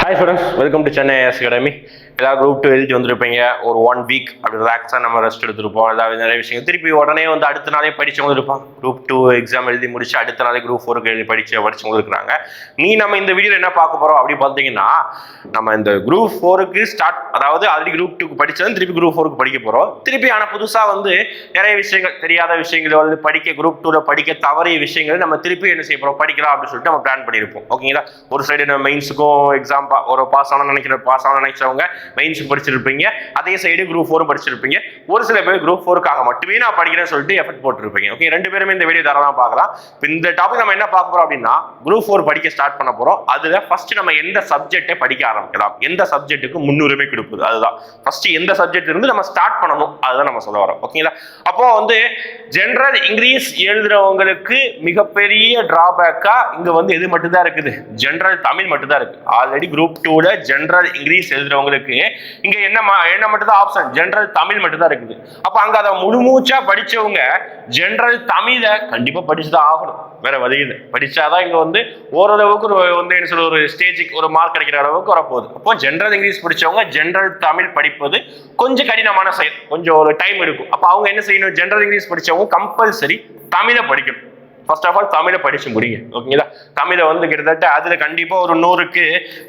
Hi students welcome to Chennai IAS academy ஏதாவது group two எழுதி வந்திருப்பீங்க. ஒரு ஒன் வீக் அப்படி ரிலாக்ஸாக நம்ம ரெஸ்ட் எடுத்திருப்போம். ஏதாவது நிறைய விஷயங்கள். திருப்பி உடனே வந்து அடுத்த நாளே படிச்சவங்க இருப்பான் குரூப் டூ எக்ஸாம் எழுதி முடிச்சு அடுத்த நாளே குரூப் ஃபோருக்கு எழுதி படிச்சு படிச்சவங்க இருக்கிறாங்க. நீ நம்ம இந்த வீடியோவில் என்ன பார்க்க போகிறோம் அப்படி பார்த்தீங்கன்னா நம்ம இந்த குரூப் ஃபோருக்கு ஸ்டார்ட் அதாவது ஆல்ரெடி குரூப் டூக்கு படித்தது திருப்பி குரூப் ஃபோருக்கு படிக்க போகிறோம் திருப்பி ஆனால் புதுசாக வந்து நிறைய விஷயங்கள் தெரியாத விஷயங்கள் வந்து படிக்க குரூப் டூவில் படிக்க தவறிய விஷயங்களை நம்ம திருப்பி என்ன செய்ய போகிறோம் படிக்கலாம் அப்படின்னு சொல்லிட்டு நம்ம பிளான் பண்ணியிருப்போம். ஓகேங்களா? ஒரு சைடு நம்ம மெயின்ஸுக்கும் எக்ஸாம் ஒரு பாஸ் ஆகணும்னு நினைக்கிற பாஸ் ஆகணும்னு நினைச்சவங்க மெயின்ஸ் படிச்சிருப்பீங்க. அதே சைடு குரூப் ஃபோரும் படிச்சிருப்பீங்க. ஒரு சில பேர் குரூப் ஃபோருக்காக மட்டுமே நான் படிக்கிறேன்னு சொல்லிட்டு எஃபர்ட் போட்டுருப்பீங்க. ஓகே ரெண்டு பேருமே இந்த வீடியோ தரலாம் பார்க்கலாம். இந்த டாபிக் நம்ம என்ன பார்க்க போறோம் அப்படின்னா குரூப் ஃபோர் படிக்க ஸ்டார்ட் பண்ண போறோம். அதுல ஃபர்ஸ்ட் நம்ம எந்த சப்ஜெக்டை படிக்க ஆரம்பிக்கலாம்? எந்த சப்ஜெக்ட்டுக்கு முன்னுரிமை கொடுக்குது அதுதான். ஃபர்ஸ்ட் எந்த சப்ஜெக்ட் இருந்து நம்ம ஸ்டார்ட் பண்ணணும்? அதுதான் நம்ம சொல்ல வரோம். ஓகேங்களா அப்போ வந்து ஜென்ரல் இங்கிலீஷ் எழுதுறவங்களுக்கு மிகப்பெரிய டிராபேக்கா இங்க வந்து எது மட்டும்தான் இருக்குது? ஜென்ரல் தமிழ் மட்டும்தான் இருக்கு. ஆல்ரெடி குரூப் டூல ஜென்ரல் இங்கிலீஷ் எழுதுறவங்களுக்கு இங்க என்ன என்ன மட்டும் தான் ஆப்ஷன் ஜென்ரல் தமிழ் மட்டும் தான் இருக்குது. அப்ப அங்க அதை முழுமூச்சா படிச்சவங்க ஜென்ரல் தமிழை கண்டிப்பா படிச்சுதான் ஆகணும். வேற வழி படிச்சாதான் இங்க வந்து ஓரளவுக்கு ஒரு வந்து என்ன சொல்ற ஒரு ஸ்டேஜுக்கு ஒரு மார்க் கிடைக்கிற அளவுக்கு வரப்போகுது. அப்போ ஜென்ரல் இங்கிலீஷ் படிச்சவங்க ஜென்ரல் தமிழ் படிப்பது கொஞ்சம் கடினமான செயல். கொஞ்சம் ஒரு டைம் எடுக்கும். அப்ப அவங்க என்ன செய்யணும்? ஜென்ரல் இங்கிலீஷ் படிச்சவங்க கம்பல்சரி தமிழை படிக்கணும். ஃபர்ஸ்ட் ஆஃப் ஆல் தமிழை படிச்சு முடிங்க ஓகேங்களா தமிழை வந்து கிட்டத்தட்ட அதுல கண்டிப்பா ஒரு நூறுக்கு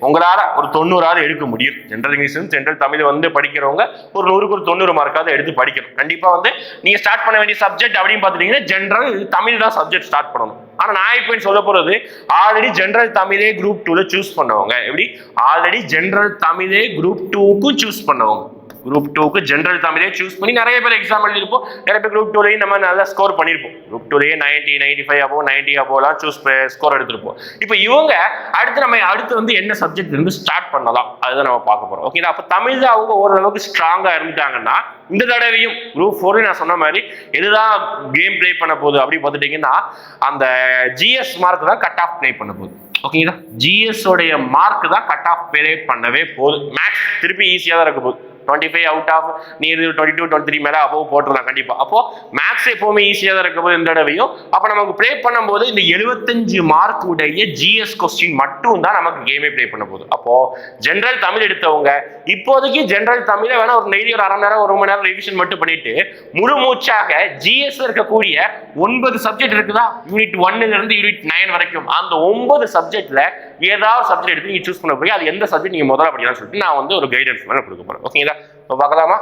உங்களால ஒரு தொண்ணூறாவது எடுக்க முடியும். ஜென்ரல் இங்கிலீஷ் ஜென்ரல் தமிழ் வந்து படிக்கிறவங்க ஒரு நூறுக்கு ஒரு தொண்ணூறு மார்க்காவது எடுத்து படிக்கணும். கண்டிப்பா வந்து நீங்க ஸ்டார்ட் பண்ண வேண்டிய சப்ஜெக்ட் அப்படின்னு பார்த்துட்டீங்கன்னா ஜென்ரல் தமிழ் தான் சப்ஜெக்ட் ஸ்டார்ட் பண்ணணும். ஆனா நான் இப்போ சொல்ல போறது? ஆல்ரெடி ஜென்ரல் தமிழே குரூப் டூல சூஸ் பண்ணவங்க. எப்படி? ஆல்ரெடி ஜென்ரல் தமிழே குரூப் டூக்கும் சூஸ் பண்ணவங்க. குரூப் டூக்கு ஜென்ரல் தமிழே சூஸ் பண்ணி நிறைய பேர் எக்ஸாம் எழுதிருப்போம் நிறைய பேர் குரூப் டூலையும் நம்ம நல்லா ஸ்கோர் பண்ணியிருப்போம். Group டூலேயே ninety ninety five above ninety அபோலாம் choose score எடுத்திருப்போம். இப்போ இவங்க அடுத்து நம்ம அடுத்து வந்து என்ன சப்ஜெக்ட் இருந்து ஸ்டார்ட் பண்ணலாம்? அதுதான் நம்ம பார்க்க போகிறோம் ஓகேங்களா அப்போ தமிழ் தான் அவங்க ஓரளவுக்கு ஸ்ட்ராங்காக இருந்துட்டாங்கன்னா இந்த தடவையும் குரூப் ஃபோர் நான் சொன்ன மாதிரி எதுதான் கேம் ப்ளே பண்ண போகுது அப்படி பார்த்துட்டிங்கன்னா அந்த ஜிஎஸ் மார்க் தான் கட் ஆஃப் ப்ளே பண்ண போகுது. ஓகேங்களா ஜிஎஸ் உடைய மார்க் தான் கட் ஆஃப் ப்ளே பண்ணவே போகுது. மேக்ஸ் திருப்பி ஈஸியாக தான் இருக்க போகுது. டுவெண்ட்டி ஃபைவ் அவுட் ஆஃப் நீ டுவெண்ட்டி டூ டுவெண்ட்டி த்ரீ மேலே அப்போ போட்டுடலாம் கண்டிப்பாக அப்போ மேக்ஸ் எப்போவுமே ஈஸியாக தான் இருக்கும் போது இந்த தடவையும் அப்போ நமக்கு ப்ளே பண்ணும்போது இந்த எழுபத்தஞ்சு மார்க் உடைய ஜிஎஸ் கொஸ்டின் மட்டும் தான் நமக்கு கேமே ப்ளே பண்ண போகுது. அப்போ ஜென்ரல் தமிழ் எடுத்தவங்க இப்போதைக்கு ஜென்ரல் தமிழை வேணா ஒரு நெய்தி ஒரு அரை மணி நேரம் ஒரு மணி நேரம் ரிவிஷன் மட்டும் பண்ணிட்டு முழு மூச்சாக ஜிஎஸ் இருக்கக்கூடிய ஒன்பது சப்ஜெக்ட் இருக்குதா? யூனிட் ஒன்னுல இருந்து யூனிட் நைன் வரைக்கும். அந்த ஒன்பது சப்ஜெக்ட்ல ஏதாவது சப்ஜெக்ட் எடுத்து நீங்கள் சூஸ் பண்ண போய் அது எந்த சப்ஜெக்ட் நீங்கள் முதல்ல படிக்கலாம்னு சொல்லிட்டு நான் வந்து ஒரு கைடன்ஸ் மாதிரி கொடுக்க போகிறேன் ஓகேங்களா? இப்போ பார்க்கலாமா?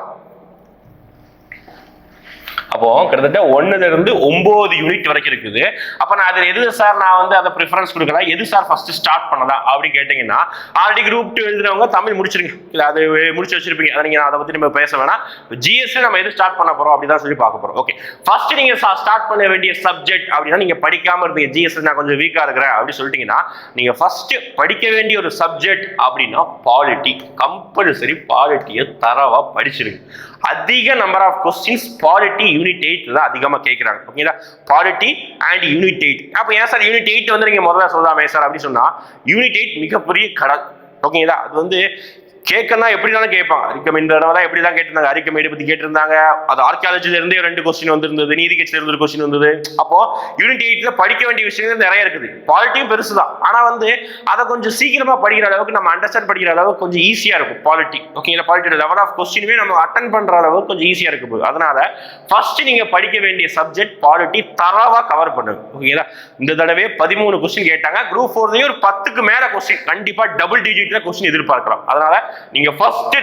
அப்போ கிட்டத்தட்ட ஒன்னுல இருந்து ஒன்பது யூனிட் வரைக்கும் இருக்குது. அப்ப நான் அதுல எது சார் நான் வந்து அதை ப்ரிஃபரன்ஸ் கொடுக்கலாம் எது சார் ஃபர்ஸ்ட் ஸ்டார்ட் பண்ணதா? அப்படின்னு கேட்டீங்கன்னா ஆல்ரெடி குரூப் டூ எழுதுறவங்க தமிழ் முடிச்சிருங்க. இல்ல அது முடிச்சு வச்சிருப்பீங்க. அதை நீங்க அதை பத்தி நம்ம பேச வேணாம். ஜிஎஸ்டி நம்ம எது ஸ்டார்ட் பண்ண போறோம் அப்படிதான் சொல்லி பார்க்க போறோம். ஓகே ஃபர்ஸ்ட் நீங்க ஸ்டார்ட் பண்ண வேண்டிய சப்ஜெக்ட் அப்படின்னா நீங்க படிக்காம இருந்தீங்க. ஜிஎஸ்டி நான் கொஞ்சம் வீக்கா இருக்கிறேன் அப்படின்னு சொல்லிட்டீங்கன்னா நீங்க ஃபர்ஸ்ட் படிக்க வேண்டிய ஒரு சப்ஜெக்ட் அப்படின்னா பாலிட்டி கம்பல்சரி பாலிட்டியை தரவா படிச்சிருங்க. அதிக number of questions polity unit eight தான் அதிகமாக கேட்குறாங்க ஓகேங்களா பாலிட்டி அண்ட் யூனிட் எயிட் அப்போ ஏன் சார் யூனிட் எயிட் வந்து நீங்கள் முதல்ல சொல்லலாமே சார் அப்படின்னு சொன்னால் யூனிட் எயிட் மிகப்பெரிய கடன் ஓகேங்களா அது வந்து கேட்கனா எப்படினாலும் கேட்பான் அரிக்கம் இந்த தடவை தான் எப்படி தான் கேட்டிருந்தாங்க அரிக்கமேடு பத்தி கேட்டிருந்தாங்க. அது ஆர்கியாலஜில இருந்தே ரெண்டு கொஸ்டின் வந்திருந்தது. நீதி கட்சியில இருந்து கொஸ்டின் வந்தது. அப்போ யூனிட் எயிட்ல படிக்க வேண்டிய விஷயங்கள் நிறைய இருக்குது. பாலிட்டியும் பெருசு தான். ஆனா வந்து அதை கொஞ்சம் சீக்கிரமா படிக்கிற அளவுக்கு நம்ம அண்டர்ஸ்டாண்ட் படிக்கிற அளவுக்கு கொஞ்சம் ஈஸியா இருக்கும் பாலிட்டி ஓகேங்களா பாலிட்டி லெவல் ஆஃப் கொஸ்டினுமே நம்ம அட்டன் பண்ற அளவுக்கு கொஞ்சம் ஈஸியா இருக்கு போகுது. அதனால ஃபர்ஸ்ட் நீங்க படிக்க வேண்டிய சப்ஜெக்ட் பாலிட்டி தரவா கவர் பண்ணுங்க. ஓகேங்களா இந்த தடவை பதிமூணு கொஸ்டின் கேட்டாங்க. குரூப் ஃபோர்லயும் ஒரு பத்துக்கு மேல கொஸ்டின் கண்டிப்பா டபுள் டிஜிட்ல கொஸ்டின் எதிர்பார்க்கலாம். அதனால நீங்க ஃபர்ஸ்ட்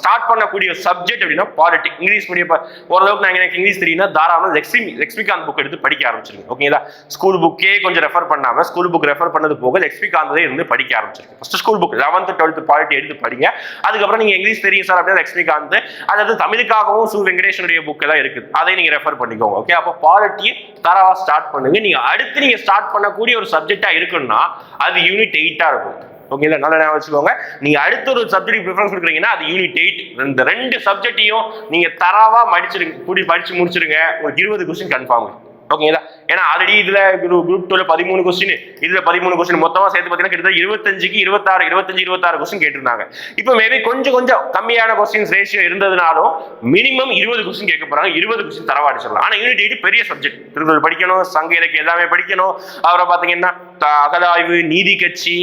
ஸ்டார்ட் பண்ணக்கூடிய சப்ஜெக்ட் அப்படின்னா பாலிட்டி இங்கிலீஷ் மீடியம் ஓரளவுக்கு நான் எனக்கு இங்கிலீஷ் தெரியும்னா தாராளம் லக்ஷ்மி லக்ஷ்மிகாந்த் புக் எடுத்து படிக்க ஆரம்பிச்சிருங்க. ஓகேங்களா ஸ்கூல் புக்கே கொஞ்சம் ரெஃபர் பண்ணாம ஸ்கூல் புக் ரெஃபர் பண்ணது போக லக்ஷ்மிகாந்தே இருந்து படிக்க ஆரம்பிச்சிருங்க. First school book eleventh twelfth polity எடுத்து படிங்க. அதுக்கப்புறம் நீங்க இங்கிலீஷ் தெரியும் சார் அப்படின்னா லக்ஷ்மிகாந்த் அதாவது தமிழுக்காகவும் சு வெங்கடேஷனுடைய புக் எல்லாம் இருக்குது. அதை நீங்க ரெஃபர் பண்ணிக்கோங்க. ஓகே அப்போ பாலிட்டியை தரவா ஸ்டார்ட் பண்ணுங்க. நீங்க அடுத்து நீங்க ஸ்டார்ட் பண்ணக்கூடிய ஒரு சப்ஜெக்டா இருக்குன்னா அது யூனிட் எயிட்டா இருக்கும். ஓகேங்களா நல்லா ஞாபகம் வச்சுக்கோங்க. நீங்க அடுத்த ஒரு சப்ஜெக்ட் ப்ரிஃபரன்ஸ் கொடுக்குறீங்கன்னா அது யூனிட் எயிட் இந்த ரெண்டு சப்ஜெக்டையும் நீங்க தராவா படிச்சிருங்க கூடி படிச்சு முடிச்சிருங்க. ஒரு இருபது கொஸ்டின் கன்ஃபார்ம் ஓகேங்களா ஏன்னா ஆல்ரெடி இதுல குரூப் டூல பதிமூணு கொஸ்டின் இதுல பதிமூணு கொஸ்டின் மொத்தமா சேர்த்து பார்த்தீங்கன்னா கிட்டத்தட்ட இருபத்தஞ்சுக்கு இருபத்தாறு இருபத்தஞ்சு இருபத்தாறு கொஸ்டின் கேட்டிருந்தாங்க. இப்போ மேபி கொஞ்சம் கொஞ்சம் கம்மியான கொஸ்டின்ஸ் ரேஷியோ இருந்ததுனாலும் மினிமம் இருபது கொஸ்டின் கேட்க போறாங்க. இருபது கொஸ்டின் தரவா அடிச்சிடலாம். ஆனா யூனிட் எயிட் பெரிய சப்ஜெக்ட் திருக்குறள் படிக்கணும் சங்க இலக்கியம் எல்லாமே படிக்கணும். அப்புறம் பாத்தீங்கன்னா அகதாய்வு நீதி கட்சி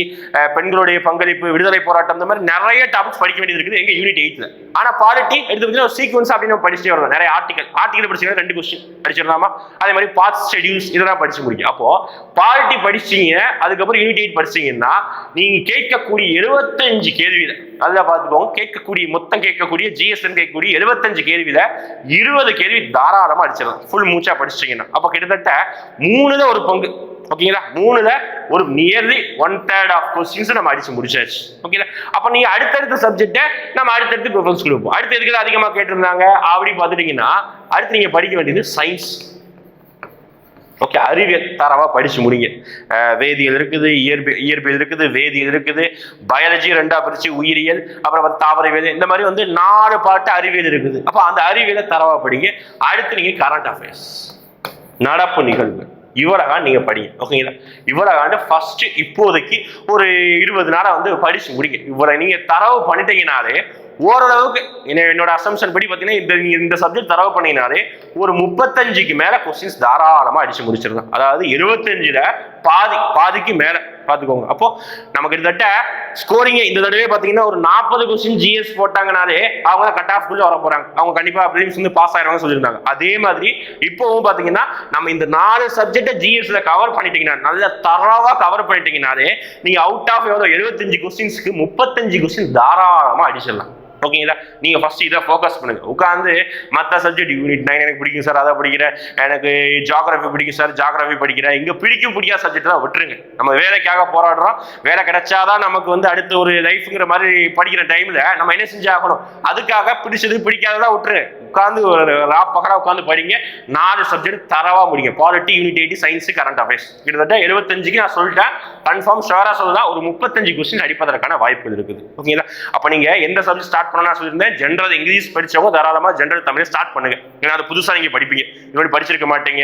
பெண்களுடைய பங்களிப்பு விடுதலை போராட்டம் இந்த மாதிரி நிறைய டாபிக்ஸ் படிக்க வேண்டியது இருக்குது. எங்க யூனிட் எயிட்ல ஆனா பாலிட்டி எடுத்து பார்த்தீங்கன்னா சீக்வன்ஸ் அப்படின்னு நம்ம படிச்சுட்டே நிறைய ஆர்டிகல் ஆர்டிகல் படிச்சீங்கன்னா ரெண்டு கொஸ்டின் படிச்சிடலாமா? அதே மாதிரி பார்ட் ஷெடியூல்ஸ் இதெல்லாம் படிச்சு முடிக்கும் அப்போ பாலிட்டி படிச்சீங்க அதுக்கப்புறம் யூனிட் எயிட் படிச்சீங்கன்னா நீங்க கேட்கக்கூடிய எழுபத்தஞ்சு கேள்வியில நல்லா பார்த்துக்கோங்க. கேட்கக்கூடிய மொத்தம் கேட்கக்கூடிய ஜிஎஸ்என் கேட்கக்கூடிய எழுபத்தஞ்சு கேள்வியில இருபது கேள்வி தாராளமா அடிச்சிடலாம். ஃபுல் மூச்சா படிச்சிட்டீங்கன்னா. அப்போ கிட்டத்தட்ட மூணுல ஒரு பங்கு. ஓகேங்களா மூணுல ஒரு nearly one third of questions நம்ம அடிச்சு முடிச்சாச்சு. ஓகேங்களா அப்போ நீங்க அடுத்தடுத்த சப்ஜெக்ட்டை நம்ம அடுத்தடுத்து ப்ரிஃபரன்ஸ் கொடுப்போம் அடுத்து எதுக்கு அதிகமாக கேட்டிருந்தாங்க? அப்படி பார்த்துட்டீங்கன்னா அடுத்து நீங்க படிக்க வேண்டியது சயின்ஸ் ஓகே அறிவியல் தரவா படிச்சு முடிங்க. வேதியியல் இருக்குது இயற்பியல் இயற்பியல் இருக்குது வேதியியல் இருக்குது பயாலஜி ரெண்டா பிரிச்சு உயிரியல் அப்புறம் வந்து தாவரவியல் இந்த மாதிரி வந்து நாலு பாட்டு அறிவியல் இருக்குது. அப்போ அந்த அறிவியலை தரவா படிங்க. அடுத்து நீங்க கரண்ட் அஃபேர்ஸ் நடப்பு நிகழ்வு. இவ்வளவு நீங்கள் படிங்க ஓகேங்களா இவ்வளவு ஃபஸ்ட்டு இப்போதைக்கு ஒரு இருபது நாளாக வந்து படித்து முடிங்க. இவ்வளோ நீங்கள் தரவு பண்ணிட்டீங்கனாலே ஓரளவுக்கு என்னோட அசம்ஷன் படி பார்த்தீங்கன்னா இந்த இந்த சப்ஜெக்ட் தரவு பண்ணினாலே ஒரு முப்பத்தஞ்சுக்கு மேலே கொஸ்டின்ஸ் தாராளமாக அடிச்சு முடிச்சிருந்தோம் அதாவது எழுபத்தஞ்சில் பாதி பாதிக்கு மேலே. பார்த்துக்கோங்க அப்போ நமக்கு கிட்டத்தட்ட ஸ்கோரிங் இந்த தடவை பார்த்தீங்கன்னா ஒரு நாற்பது கொஸ்டின் ஜிஎஸ் போட்டாங்கனாலே அவங்க கட் ஆஃப் வர போறாங்க. அவங்க கண்டிப்பாக ப்ரிலிம்ஸ் வந்து பாஸ் ஆயிடுவாங்க சொல்லியிருந்தாங்க. அதே மாதிரி இப்போவும் பார்த்தீங்கன்னா நம்ம இந்த நாலு சப்ஜெக்டை ஜிஎஸ்ல கவர் பண்ணிட்டீங்கன்னா நல்ல தரவாக கவர் பண்ணிட்டீங்கனாலே நீங்க அவுட் ஆஃப் எவ்வளோ எழுபத்தஞ்சு கொஸ்டின்ஸ்க்கு முப்பத்தஞ்சு கொஸ்டின் தாராளமாக அடிச்சிடலாம். ஓகேங்களா நீங்கள் ஃபஸ்ட் இதை ஃபோக்கஸ் பண்ணுங்க. உட்காந்து மற்ற சப்ஜெக்ட் யூனிட் நைன் எனக்கு பிடிக்கும் சார் அதை படிக்கிறேன் எனக்கு ஜாகிரபி பிடிக்கும் சார் ஜாகிரபி படிக்கிறேன் இங்கே பிடிக்கும் பிடிக்காத சப்ஜெக்ட் தான் விட்டுருங்க. நம்ம வேலைக்காக போராடுறோம். வேலை கிடைச்சாதான் நமக்கு வந்து அடுத்த ஒரு லைஃப்ங்கிற மாதிரி படிக்கிற டைமில் நம்ம என்ன செஞ்சாகணும்? அதுக்காக பிடிச்சது பிடிக்காததான் விட்டுருங்க. உட்காந்து ஒரு உட்காந்து படிங்க. நாலு சப்ஜெக்ட் தரவா முடிங்க. Polity unit science science current affairs கிட்டத்தட்ட எழுபத்தஞ்சுக்கு நான் சொல்லிட்டேன். கன்ஃபார்ம் ஷுவரா சொல்லுதான் ஒரு முப்பத்தஞ்சு கொஸ்டின் அடிப்பதற்கான வாய்ப்புகள் இருக்குது. ஓகேங்களா அப்ப நீங்க எந்த சப்ஜெக்ட் ஸ்டார்ட் பண்ணா சொல்லியிருந்தேன். ஜென்ரல் இங்கிலீஷ் படிச்சவங்க தாராளமாக ஜென்ரல் தமிழ் ஸ்டார்ட் பண்ணுங்க. ஏன்னா அது புதுசாக நீங்க படிப்பீங்க. இப்படி படிச்சிருக்க மாட்டீங்க.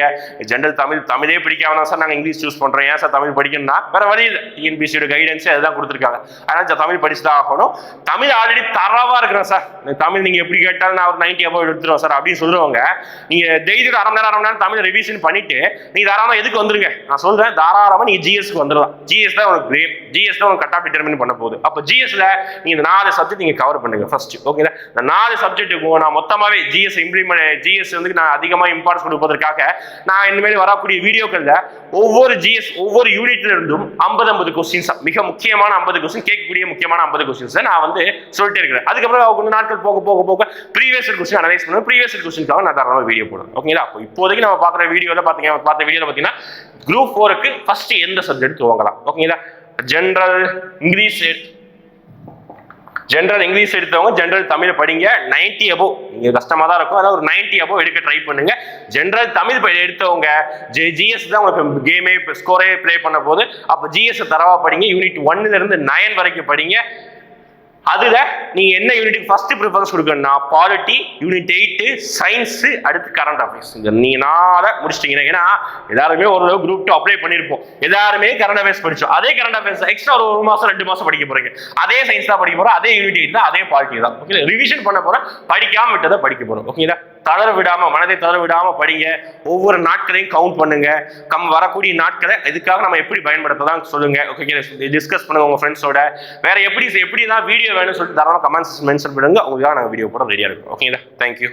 ஜென்ரல் தமிழ் தமிழே பிடிக்காம தான் சார் நாங்கள் இங்கிலீஷ் சூஸ் பண்றோம். ஏன் சார் தமிழ் படிக்கணும்னா? வேற வழி இல்லை. டிஎன்பிசியோட கைடன்ஸே அதுதான் கொடுத்துருக்காங்க. அதனால சார் தமிழ் படிச்சு தான் ஆகணும். தமிழ் ஆல்ரெடி தரவா இருக்கிறேன் சார். தமிழ் நீங்க எப்படி கேட்டாலும் நான் ஒரு நைன்டி அபவ் எடுத்துருவோம் சார் அப்படின்னு சொல்லுவாங்க நீங்க டெய்லி அரை மணி நேரம் அரை மணி நேரம் தமிழ் ரிவிஷன் பண்ணிட்டு நீ தாராளமா எதுக்கு வந்துருங்க? நான் சொல்றேன் தாராளமா நீங்க ஜிஎஸ்க்கு வந்துடலாம் ஜிஎஸ் தான் உனக்கு கிரேப் ஜிஎஸ் தான் உனக்கு கட் ஆஃப் டிட்டர்மின் பண்ண போகுது. அப்போ ஜிஎஸ்ல நீங்க இந்த நாலு சப்ஜெக்ட் நீங்க கவர் பண்ணுங்க ஃபர்ஸ்ட் ஓகேங்களா இந்த நாலு சப்ஜெக்ட்டுக்கும் நான் மொத்தமாவே ஜிஎஸ் இம்ப்ளிமெண்ட் ஜிஎஸ் வந்து நான் அதிகமா இம்பார்ட்டன்ஸ் கொடுப்பதற்காக நான் இனிமேல் வரக்கூடிய வீடியோக்கள்ல ஒவ்வொரு ஜிஎஸ் ஒவ்வொரு யூனிட்ல இருந்தும் ஐம்பது ஐம்பது கொஸ்டின்ஸ் மிக முக்கியமான ஐம்பது கொஸ்டின் கேட்கக்கூடிய முக்கியமான ஐம்பது கொஸ்டின்ஸ் நான் வந்து சொல்லிட்டே இருக்கிறேன். அதுக்கப்புறம் கொஞ்சம் நாட்கள் போக போக போக ப்ரீவியஸ் கொஸ்டின் அனலைஸ் பண்ணுவேன் ப்ரீவியஸ் கொஸ்டின்காக நான் தாராளமாக வீடியோ போடுவேன் ஓகேங்களா அப்போ இப்போதைக்கு நம்ம பார்க்குற வீடியோவில் பார்த்தீங்க பார்த்த வீடியோவில் பார்த்தீங்கன்னா குரூப் ஃபோருக்கு ஃபர்ஸ்ட் எந்த சப்ஜெக்ட் துவங்கலாம்? ஓகேங்களா ஜென்ரல் இங்கிலீஷ் ஜென்ரல் இங்கிலீஷ் எடுத்தவங்க ஜென்ரல் தமிழ் படிங்க. 90 அபோவ் நீங்க கஷ்டமா தான் இருக்கும். அதாவது ஒரு 90 அபோவ் எடுக்க ட்ரை பண்ணுங்க. ஜென்ரல் தமிழ் எடுத்தவங்க ஜே ஜிஎஸ் தான் உங்களுக்கு கேமே ஸ்கோரே ப்ளே பண்ண போது அப்போ ஜிஎஸ் தரவா படிங்க. யூனிட் ஒன்னுல இருந்து நயன் வரைக்கும் படிங்க. அதுல நீங்க என்ன யூனிட்டுக்கு ஃபர்ஸ்ட் ப்ரிஃபரன்ஸ் கொடுக்கணும்னா பாலிட்டி யூனிட் எயிட்டு சயின்ஸ் அடுத்து கரண்ட் அஃபேர்ஸ் இந்த நீங்க நாளை முடிச்சிட்டீங்கன்னா ஏன்னா எல்லாருமே ஒரு குரூப் டூ அப்ளை பண்ணியிருப்போம் எல்லாருமே கரண்ட் அஃபேர்ஸ் படிச்சோம். அதே கரண்ட் அஃபேர்ஸ் எக்ஸ்ட்ரா ஒரு ஒரு மாசம் ரெண்டு மாசம் படிக்க போறீங்க. அதே சயின்ஸ் தான் படிக்க போறோம் அதே யூனிட் எயிட் தான் அதே பாலிட்டி தான். ஓகே ரிவிஷன் பண்ண போறோம் படிக்காம விட்டதை படிக்க போறோம். ஓகேங்களா தளர விடாம மனதை தளர விடாம படிங்க. ஒவ்வொரு நாட்களையும் கவுண்ட் பண்ணுங்க. கம் வரக்கூடிய நாட்களை இதுக்காக நம்ம எப்படி பயன்படுத்தலாம் சொல்லுங்க. ஓகே டிஸ்கஸ் பண்ணுங்க உங்க ஃப்ரெண்ட்ஸோட வேற எப்படி எப்படி தான் வீடியோ வேணும்னு சொல்லிட்டு தாராளமாக கமெண்ட்ஸ் மென்ஷன் பண்ணுங்க. உங்களுக்காக நாங்கள் வீடியோ போட ரெடியாக இருக்கும். ஓகேங்களா தேங்க்யூ